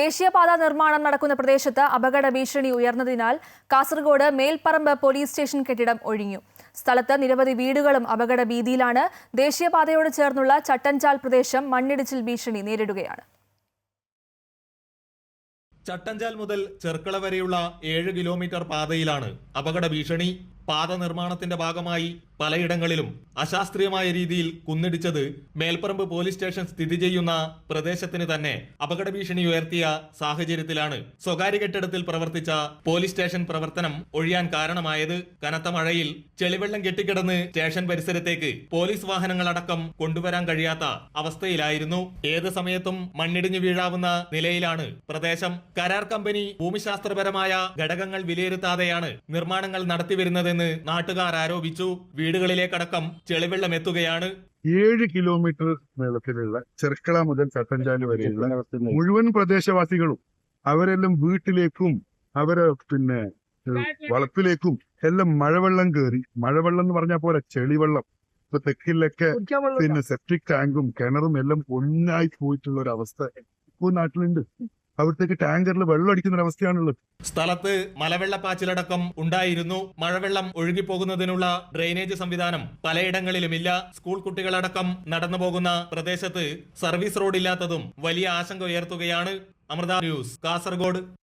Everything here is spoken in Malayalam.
ദേശീയപാത നിർമ്മാണം നടക്കുന്ന പ്രദേശത്ത് അപകട ഭീഷണി ഉയർന്നതിനാൽ കാസർഗോഡ് മേൽപ്പറമ്പ് പോലീസ് സ്റ്റേഷൻ കെട്ടിടം ഒഴിഞ്ഞു. സ്ഥലത്ത് നിരവധി വീടുകളും അപകട ഭീതിയിലാണ്. ദേശീയപാതയോട് ചേർന്നുള്ള ചട്ടഞ്ചാൽ പ്രദേശം മണ്ണിടിച്ചിൽ ഭീഷണി നേരിടുകയാണ്. ചട്ടഞ്ചാൽ മുതൽ ചെർക്കള വരെയുള്ള ഏഴ് കിലോമീറ്റർ പാതയിലാണ് അപകട ഭീഷണി. പാത നിർമ്മാണത്തിന്റെ ഭാഗമായി പലയിടങ്ങളിലും അശാസ്ത്രീയമായ രീതിയിൽ കുന്നിടിച്ചത് മേൽപ്പറമ്പ് പോലീസ് സ്റ്റേഷൻ സ്ഥിതി ചെയ്യുന്ന പ്രദേശത്തിന് തന്നെ അപകട ഭീഷണി ഉയർത്തിയ സാഹചര്യത്തിലാണ് സ്വകാര്യ കെട്ടിടത്തിൽ പ്രവർത്തിച്ച പോലീസ് സ്റ്റേഷൻ പ്രവർത്തനം ഒഴിയാൻ കാരണമായത്. കനത്ത മഴയിൽ ചെളിവെള്ളം കെട്ടിക്കിടന്ന് സ്റ്റേഷൻ പരിസരത്തേക്ക് പോലീസ് വാഹനങ്ങളടക്കം കൊണ്ടുവരാൻ കഴിയാത്ത അവസ്ഥയിലായിരുന്നു. ഏത് സമയത്തും മണ്ണിടിഞ്ഞു വീഴാവുന്ന നിലയിലാണ് പ്രദേശം. കരാർ കമ്പനി ഭൂമിശാസ്ത്രപരമായ ഘടകങ്ങൾ വിലയിരുത്താതെയാണ് നിർമ്മാണങ്ങൾ നടത്തിവരുന്നതെന്ന് നാട്ടുകാർ ആരോപിച്ചു. വീടുകളിലേക്കടക്കം ചെളിവെള്ളം എത്തുകയാണ്. ഏഴ് കിലോമീറ്റർ നീളത്തിലുള്ള ചെർക്കള മുതൽ ചട്ടഞ്ചാൽ വരെയുള്ള മുഴുവൻ പ്രദേശവാസികളും അവരെല്ലാം വീട്ടിലേക്കും അവരെ പിന്നെ വളപ്പിലേക്കും എല്ലാം മഴവെള്ളം കയറി മഴവെള്ളം എന്ന് പറഞ്ഞാൽ പോലെ ചെളിവെള്ളം. ഇപ്പൊ തെക്കിലൊക്കെ പിന്നെ സെപ്റ്റിക് ടാങ്കും കിണറും എല്ലാം ഒന്നായി പോയിട്ടുള്ള ഒരു അവസ്ഥ ഇപ്പോൾ നാട്ടിലുണ്ട്. അവിടത്തേക്ക് ടാങ്കറിൽ വെള്ളം അടിക്കുന്ന അവസ്ഥയാണുള്ളത്. സ്ഥലത്ത് മലവെള്ളപ്പാച്ചിലടക്കം ഉണ്ടായിരുന്നു. മഴവെള്ളം ഒഴുകിപ്പോകുന്നതിനുള്ള ഡ്രെയിനേജ് സംവിധാനം പലയിടങ്ങളിലുമില്ല. സ്കൂൾ കുട്ടികളടക്കം നടന്നു പോകുന്ന പ്രദേശത്ത് സർവീസ് റോഡ് ഇല്ലാത്തതും വലിയ ആശങ്ക ഉയർത്തുകയാണ്. അമൃത ന്യൂസ് കാസർഗോഡ്.